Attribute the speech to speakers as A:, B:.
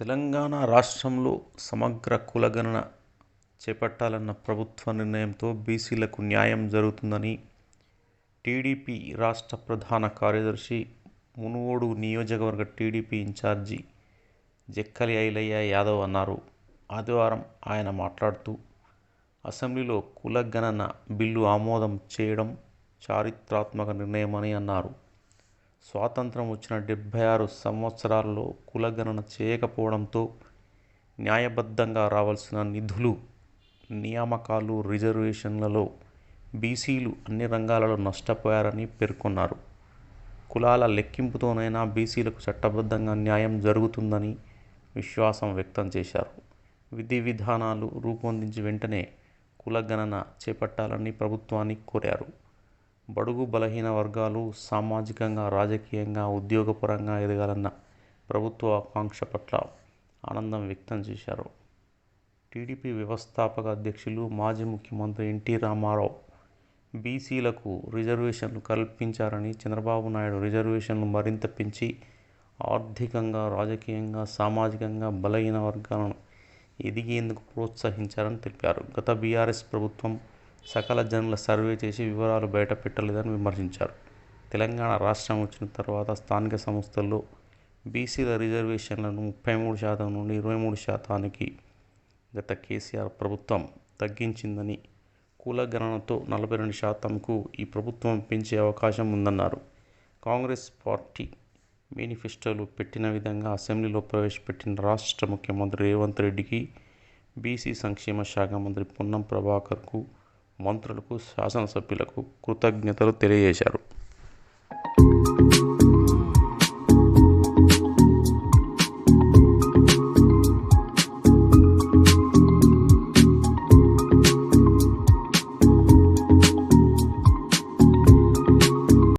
A: తెలంగాణ రాష్ట్రంలో సమగ్ర కులగణన చేపట్టాలన్న ప్రభుత్వ నిర్ణయంతో బీసీలకు న్యాయం జరుగుతుందని టీడీపీ రాష్ట్ర ప్రధాన కార్యదర్శి మునుగోడు నియోజకవర్గ TDP in charge Jakkali Ailayya Yadav అన్నారు. ఆదివారం ఆయన మాట్లాడుతూ అసెంబ్లీలో కులగణన బిల్లు ఆమోదం చేయడం చారిత్రాత్మక నిర్ణయమని అన్నారు. స్వాతంత్రం వచ్చిన డెబ్భై ఆరు సంవత్సరాలలో కులగణన చేయకపోవడంతో న్యాయబద్ధంగా రావాల్సిన నిధులు నియామకాలు రిజర్వేషన్లలో బీసీలు అన్ని రంగాలలో నష్టపోయారని పేర్కొన్నారు. కులాల లెక్కింపుతోనైనా బీసీలకు చట్టబద్ధంగా న్యాయం జరుగుతుందని విశ్వాసం వ్యక్తం చేశారు. విధి విధానాలు రూపొందించి వెంటనే కులగణన చేపట్టాలని ప్రభుత్వాన్ని కోరారు. బడుగు బలహీన వర్గాలు సామాజికంగా రాజకీయంగా ఉద్యోగపరంగా ఎదగాలన్న ప్రభుత్వ ఆకాంక్ష పట్ల ఆనందం వ్యక్తం చేశారు. టీడీపీ వ్యవస్థాపక అధ్యక్షులు మాజీ ముఖ్యమంత్రి ఎన్టీ రామారావు బీసీలకు రిజర్వేషన్లు కల్పించారని చంద్రబాబు నాయుడు రిజర్వేషన్లు మరింత పెంచి ఆర్థికంగా రాజకీయంగా సామాజికంగా బలహీన వర్గాలను ఎదిగేందుకు ప్రోత్సహించారని తెలిపారు. గత బీఆర్ఎస్ ప్రభుత్వం సకల జనుల సర్వే చేసి వివరాలు బయట పెట్టలేదని విమర్శించారు. తెలంగాణ రాష్ట్రం వచ్చిన తర్వాత స్థానిక సంస్థల్లో బీసీల రిజర్వేషన్లను ముప్పై మూడు శాతం నుండి ఇరవై మూడు శాతానికి గత కేసీఆర్ ప్రభుత్వం తగ్గించిందని కులగణనతో నలభై రెండు శాతంకు ఈ ప్రభుత్వం పెంచే అవకాశం ఉందన్నారు. కాంగ్రెస్ పార్టీ మేనిఫెస్టోలో పెట్టిన విధంగా అసెంబ్లీలో ప్రవేశపెట్టిన రాష్ట్ర ముఖ్యమంత్రి రేవంత్ రెడ్డికి బీసీ సంక్షేమ శాఖ మంత్రి పొన్నం ప్రభాకర్కు మంత్రులకు శాసనసభ్యులకు కృతజ్ఞతలు తెలియజేశారు.